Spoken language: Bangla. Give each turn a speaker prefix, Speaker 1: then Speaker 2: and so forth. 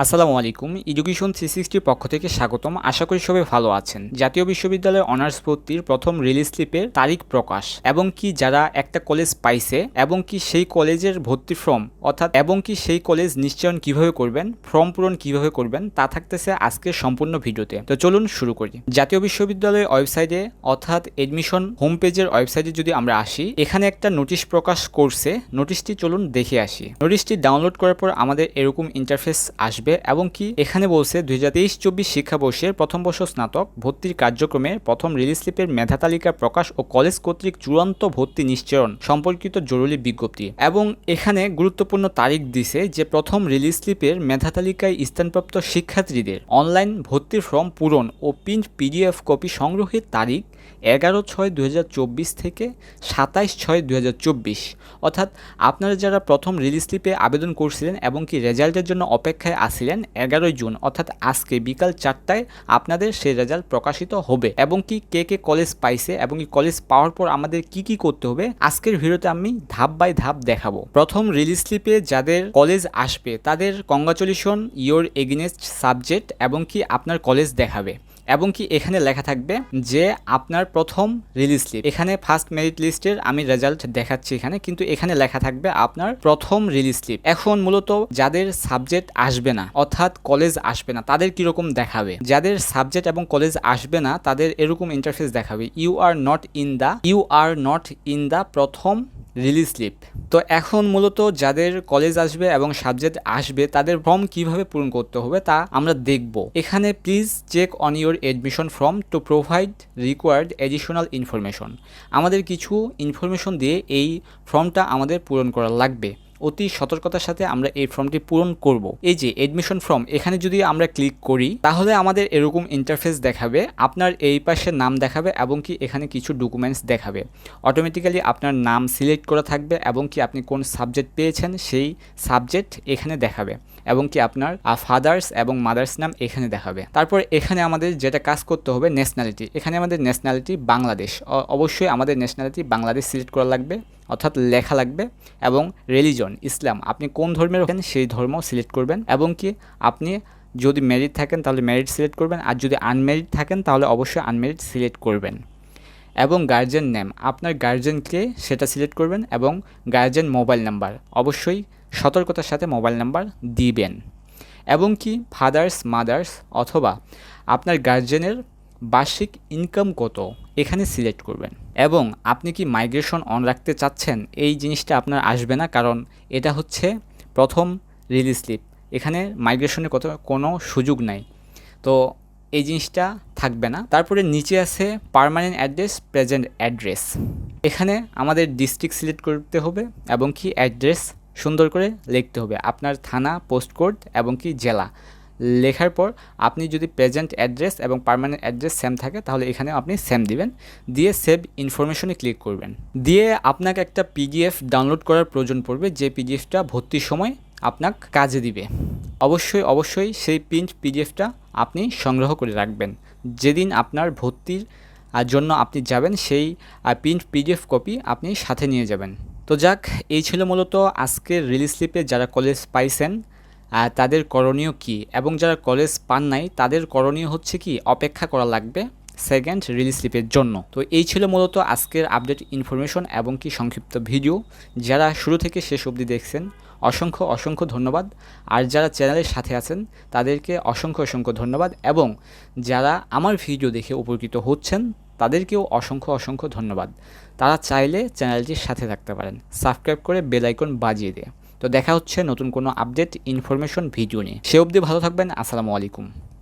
Speaker 1: আসসালামু আলাইকুম। এডুকেশন থ্রি সিক্সটির পক্ষ থেকে স্বাগতম। আশা করি সবাই ভালো আছেন। জাতীয় বিশ্ববিদ্যালয়ে অনার্স ভর্তির প্রথম রিলিজ স্লিপের তারিখ প্রকাশ। এবং কি যারা একটা কলেজ পাইছে, এবং কি সেই কলেজের ভর্তি ফর্ম অর্থাৎ এবং কি সেই কলেজ নিশ্চয়ন কীভাবে করবেন ফর্ম পূরণ কীভাবে করবেন, তা থাকতেছে আজকের সম্পূর্ণ ভিডিওতে। তো চলুন শুরু করি। জাতীয় বিশ্ববিদ্যালয়ের ওয়েবসাইটে অর্থাৎ এডমিশন হোম পেজের ওয়েবসাইটে যদি আমরা আসি, এখানে একটা নোটিশ প্রকাশ করছে। নোটিশটি চলুন দেখে আসি। নোটিশটি ডাউনলোড করার পর আমাদের এরকম ইন্টারফেস আসবে। এবং কি? এখানে বলছে দুই হাজার তেইশ চব্বিশ শিক্ষাবর্ষের প্রথম বর্ষ স্নাতক ভর্তির কার্যক্রমে প্রথম রিলিজ স্লিপের মেধা তালিকা প্রকাশ ও কলেজ কর্তৃক চূড়ান্ত ভর্তি নিশ্চয়ন সম্পর্কিত জরুরি বিজ্ঞপ্তি। এবং এখানে গুরুত্বপূর্ণ তারিখ দিছে যে প্রথম রিলিজ স্লিপের মেধা তালিকায় স্থানপ্রাপ্ত শিক্ষার্থীদের অনলাইন ভর্তির ফর্ম পূরণ ও প্রিন্ট পিডিএফ কপি সংগ্রহের তারিখ এগারো ছয় দু থেকে সাতাইশ ছয় দু অর্থাৎ আপনারা যারা প্রথম রিলিজ স্লিপে আবেদন করছিলেন এবং কি রেজাল্টের জন্য অপেক্ষায় আসছিলেন এগারোই জুন, অর্থাৎ আজকে বিকাল চারটায় আপনাদের সেই রেজাল্ট প্রকাশিত হবে। এবং কি কে কে কলেজ পাইছে এবং কি কলেজ পাওয়ার পর আমাদের কি কি করতে হবে, আজকের ভিডিওতে আমি ধাপ বাই ধাপ দেখাবো। প্রথম রিলিজ স্লিপে যাদের কলেজ আসবে, তাদের কংগ্রাচুলেশন ইয়োর এগেনেস্ট সাবজেক্ট এবং কি আপনার কলেজ দেখাবে। এবং কি এখানে লেখা থাকবে যে আপনার প্রথম রিলিজ স্লিপ এখানে ফার্স্ট মেরিট লিস্টের আমি রেজাল্ট দেখাচ্ছি এখানে, কিন্তু এখানে লেখা থাকবে আপনার প্রথম রিলিজ স্লিপ এখন মূলত যাদের সাবজেক্ট আসবে না, অর্থাৎ কলেজ আসবে না, তাদের কীরকম দেখাবে? যাদের সাবজেক্ট এবং কলেজ আসবে না, তাদের এরকম ইন্টারফেস দেখাবে। You are not in the you are not in the প্রথম রিলিজ স্লিপ তো এখন মূলত যাদের কলেজ আসবে এবং সাবজেক্ট আসবে, তাদের ফর্ম কীভাবে পূরণ করতে হবে তা আমরা দেখব। এখানে please check on your admission form to provide required additional information আমাদের কিছু ইনফরমেশন দিয়ে এই ফর্মটা আমাদের পূরণ করা লাগবে। অতি সতর্কতার সাথে আমরা এই ফর্মটি পূরণ করব। এই যে এডমিশন ফর্ম এখানে যদি আমরা ক্লিক করি, তাহলে আমাদের এরকম ইন্টারফেস দেখাবে, আপনার এই পাশে নাম দেখাবে এবং কি এখানে কিছু ডকুমেন্টস দেখাবে। অটোমেটিক্যালি আপনার নাম সিলেক্ট করা থাকবে এবং কি আপনি কোন সাবজেক্ট পেয়েছেন, সেই সাবজেক্ট এখানে দেখাবে। এবং কি আপনার ফাদার্স এবং মাদার্স নাম এখানে দেখাবে। তারপর এখানে আমাদের যেটা কাজ করতে হবে ন্যাশনালিটি এখানে আমাদের ন্যাশনালিটি বাংলাদেশ। অবশ্যই আমাদের ন্যাশনালিটি বাংলাদেশ সিলেক্ট করা লাগবে, অর্থাৎ লেখা লাগবে, এবং রিলিজন ইসলাম। আপনি কোন ধর্মের সেই ধর্ম সিলেক্ট করবেন, এবং কি আপনি যদি ম্যারিড থাকেন, তাহলে ম্যারিড সিলেক্ট করবেন, আর যদি আনম্যারিড থাকেন, তাহলে অবশ্যই আনম্যারিড সিলেক্ট করবেন। এবং গার্জেন নেম আপনার গার্জেনকে সেটা সিলেক্ট করবেন, এবং গার্জেন মোবাইল নাম্বার অবশ্যই সতর্কতার সাথে মোবাইল নাম্বার দিবেন। এবং কি ফাদার্স, মাদার্স অথবা আপনার গার্জেনের বার্ষিক ইনকাম কত এখানে সিলেক্ট করবেন। এবং আপনি কি মাইগ্রেশন অন রাখতে চাচ্ছেন এই জিনিসটা আপনার আসবে না, কারণ এটা হচ্ছে প্রথম রিলিজ স্লিপ এখানে মাইগ্রেশনের কত কোনো সুযোগ নাই। তো এই জিনিসটা থাকবে না। তারপরে নিচে আছে পার্মানেন্ট অ্যাড্রেস প্রেজেন্ট অ্যাড্রেস এখানে আমাদের ডিস্ট্রিক্ট সিলেক্ট করতে হবে এবং কি অ্যাড্রেস সুন্দর করে লিখতে হবে। আপনার থানা পোস্ট কোড এবং কি জেলা। লেখার পর আপনি যদি প্রেজেন্ট অ্যাড্রেস এবং পার্মানেন্ট অ্যাড্রেস সেম থাকে, তাহলে এখানে আপনি সেম দিবেন। দিয়ে সেভ ইনফরমেশনে ক্লিক করবেন। দিয়ে আপনাকে একটা পিডিএফ ডাউনলোড করার প্রয়োজন পড়বে, যে পিডিএফটা ভর্তির সময় আপনাকে কাজে দিবে। অবশ্যই অবশ্যই সেই প্রিন্ট পিডিএফটা আপনি সংগ্রহ করে রাখবেন। যেদিন আপনার ভর্তির জন্য আপনি যাবেন, সেই প্রিন্ট পিডিএফ কপি আপনি সাথে নিয়ে যাবেন। তো যাক, এই ছিল মূলত আজকের রিলিজ স্লিপে যারা কলেজ পাইছেন তাদের করণীয় কি? এবং যারা কলেজ পান নাই, তাদের করণীয় হচ্ছে কি? অপেক্ষা করা লাগবে সেকেন্ড রিলিজ স্লিপের জন্য। তো এই ছিল মূলত আজকের আপডেট ইনফরমেশন এবং কি সংক্ষিপ্ত ভিডিও যারা শুরু থেকে শেষ অবধি দেখছেন, অসংখ্য অসংখ্য ধন্যবাদ। আর যারা চ্যানেলের সাথে আছেন, তাদেরকে অসংখ্য অসংখ্য ধন্যবাদ। এবং যারা আমার ভিডিও দেখে উপকৃত হচ্ছেন তাদেরকেও অসংখ্য অসংখ্য ধন্যবাদ। তারা চাইলে চ্যানেলটির সাথে থাকতে পারেন। সাবস্ক্রাইব করে বেল আইকন বাজিয়ে দিয়ে তো দেখা হচ্ছে নতুন কোনো আপডেট, ইনফরমেশন, ভিডিও নিয়ে। সে অবধি ভালো থাকবেন। আসসালামু আলাইকুম।